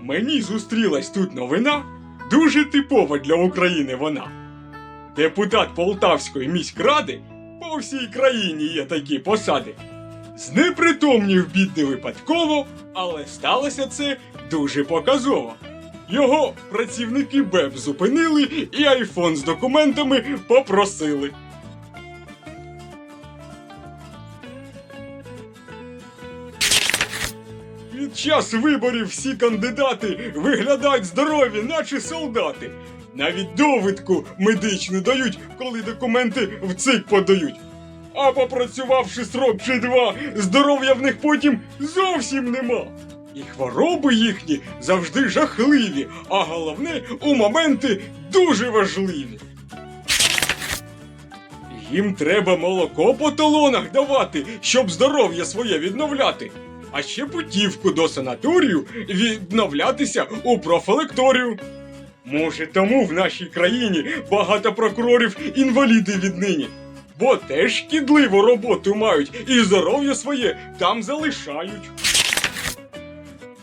Мені зустрілась тут новина, дуже типова для України вона. Депутат Полтавської міськради по всій країні є такі посади. Знепритомнів бідний випадково, але сталося це дуже показово. Його працівники БЕП зупинили і айфон з документами попросили. Під час виборів всі кандидати виглядають здорові, наче солдати. Навіть довідку медичну дають, коли документи в ЦИК подають. А попрацювавши срок чи два, здоров'я в них потім зовсім нема. І хвороби їхні завжди жахливі, а головне, у моменти дуже важливі. Їм треба молоко по талонах давати, щоб здоров'я своє відновляти. А ще путівку до санаторію відновлятися у профілекторію. Може, тому в нашій країні багато прокурорів інваліди віднині. Бо теж шкідливу роботу мають і здоров'я своє там залишають.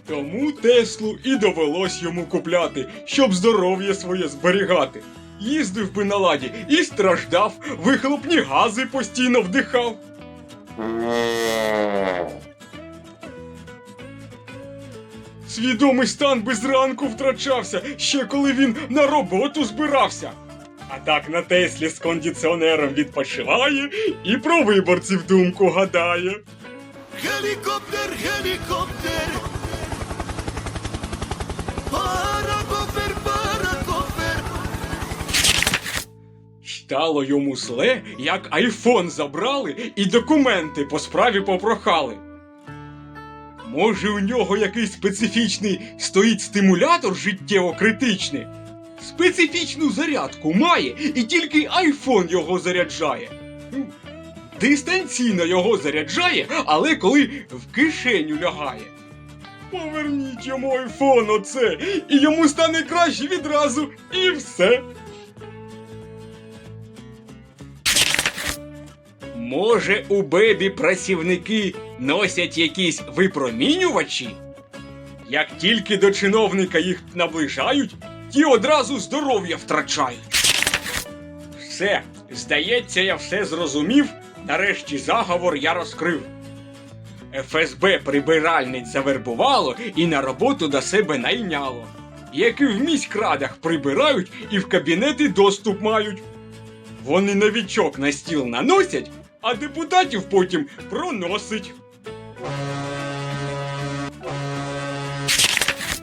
Тому Теслу і довелось йому купляти, щоб здоров'я своє зберігати. Їздив би на ладі і страждав, вихлопні гази постійно вдихав. Свідомий стан без ранку втрачався, ще коли він на роботу збирався. А так на Теслі з кондиціонером відпочиває і про виборців думку гадає. Helikopter, helikopter. Паракофер, паракофер. Стало йому зле, як айфон забрали і документи по справі попрохали. Може, у нього якийсь специфічний стоїть стимулятор життєво критичний? Специфічну зарядку має, і тільки айфон його заряджає. Дистанційно його заряджає, але коли в кишеню лягає. Поверніть йому айфон оце, і йому стане краще відразу, і все. Може, у бебі працівники носять якісь випромінювачі? Як тільки до чиновника їх наближають, ті одразу здоров'я втрачають. Все, здається, я все зрозумів. Нарешті заговор я розкрив. ФСБ прибиральниць завербувало і на роботу до себе найняло. Які в міськрадах прибирають і в кабінети доступ мають. Вони новічок на стіл наносять, а депутатів потім проносить.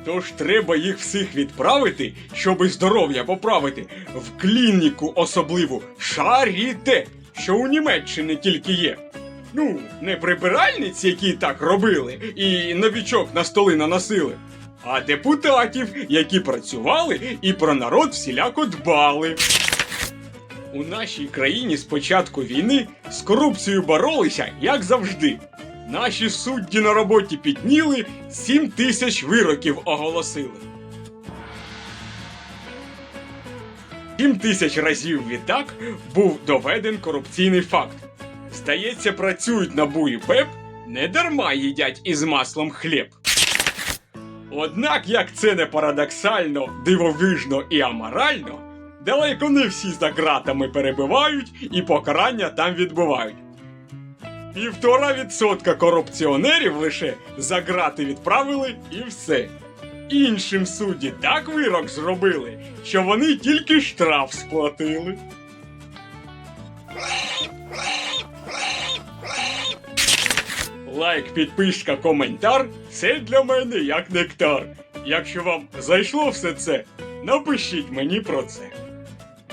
Тож треба їх всіх відправити, щоби здоров'я поправити, в клініку особливу шаріте, що у Німеччині тільки є. Ну, не прибиральниць, які так робили, і новічок на столи наносили, а депутатів, які працювали і про народ всіляко дбали. У нашій країні з початку війни з корупцією боролися, як завжди. Наші судді на роботі підніли, 7 тисяч вироків оголосили. 7 тисяч разів відтак був доведен корупційний факт. Здається, працюють на і ПЕП, не дарма їдять із маслом хліб. Однак, як це не парадоксально, дивовижно і аморально, далеко не всі за ґратами перебивають і покарання там відбувають. Півтора відсотка корупціонерів лише за ґрати відправили і все. Іншим судді так вирок зробили, що вони тільки штраф сплатили. Лайк, підписка, коментар це для мене як нектар. Якщо вам зайшло все це, напишіть мені про це.